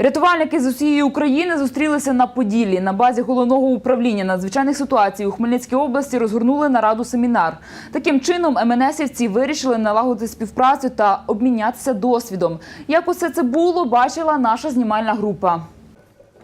Рятувальники з усієї України зустрілися на Поділлі. На базі головного управління надзвичайних ситуацій у Хмельницькій області розгорнули нараду семінар. Таким чином, МНСівці вирішили налагодити співпрацю та обмінятися досвідом. Як усе це було, бачила наша знімальна група.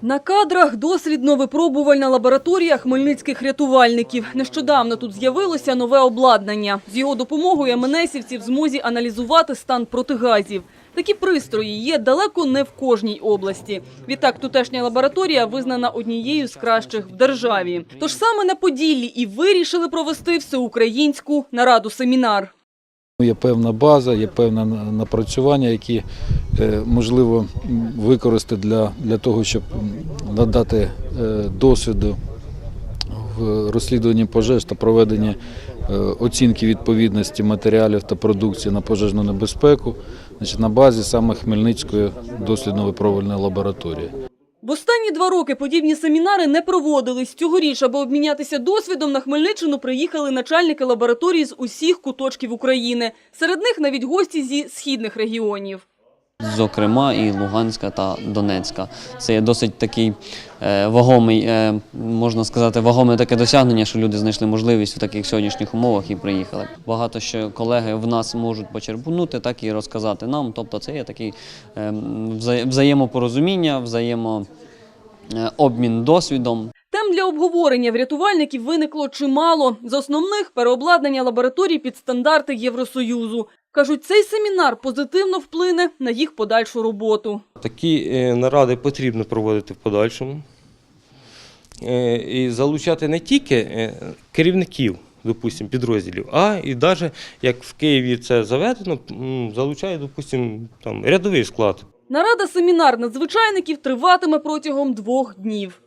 На кадрах дослідно-випробувальна лабораторія хмельницьких рятувальників. Нещодавно тут з'явилося нове обладнання. З його допомогою МНСівці в змозі аналізувати стан протигазів. Такі пристрої є далеко не в кожній області. Відтак, тутешня лабораторія визнана однією з кращих в державі. Тож саме на Поділлі і вирішили провести всеукраїнську нараду-семінар. Є певна база, є певне напрацювання, які е, можливо використати для, для того, щоб надати е, досвіду в розслідуванні пожеж та проведенні е, оцінки відповідності матеріалів та продукції на пожежну небезпеку значить, на базі саме Хмельницької дослідно-випробувальної лабораторії. В останні два роки подібні семінари не проводились. Цьогоріч, аби обмінятися досвідом, на Хмельниччину приїхали начальники лабораторій з усіх куточків України. Серед них навіть гості зі східних регіонів. Зокрема, і Луганська та Донецька. Це є досить такий е, вагомий, е, можна сказати, вагоме таке досягнення, що люди знайшли можливість в таких сьогоднішніх умовах і приїхали. Багато що колеги в нас можуть почерпнути, так і розказати нам. Тобто, це є такий е, взаємопорозуміння, взаємообмін досвідом. Тем для обговорення в рятувальників виникло чимало. З основних переобладнання лабораторій під стандарти Євросоюзу. Кажуть, цей семінар позитивно вплине на їх подальшу роботу. Такі е, наради потрібно проводити в подальшому. Е, І залучати не тільки е, керівників, допустим, підрозділів, а і навіть, як в Києві це заведено, залучає, допустим, там, рядовий склад. Нарада семінар надзвичайників триватиме протягом двох днів.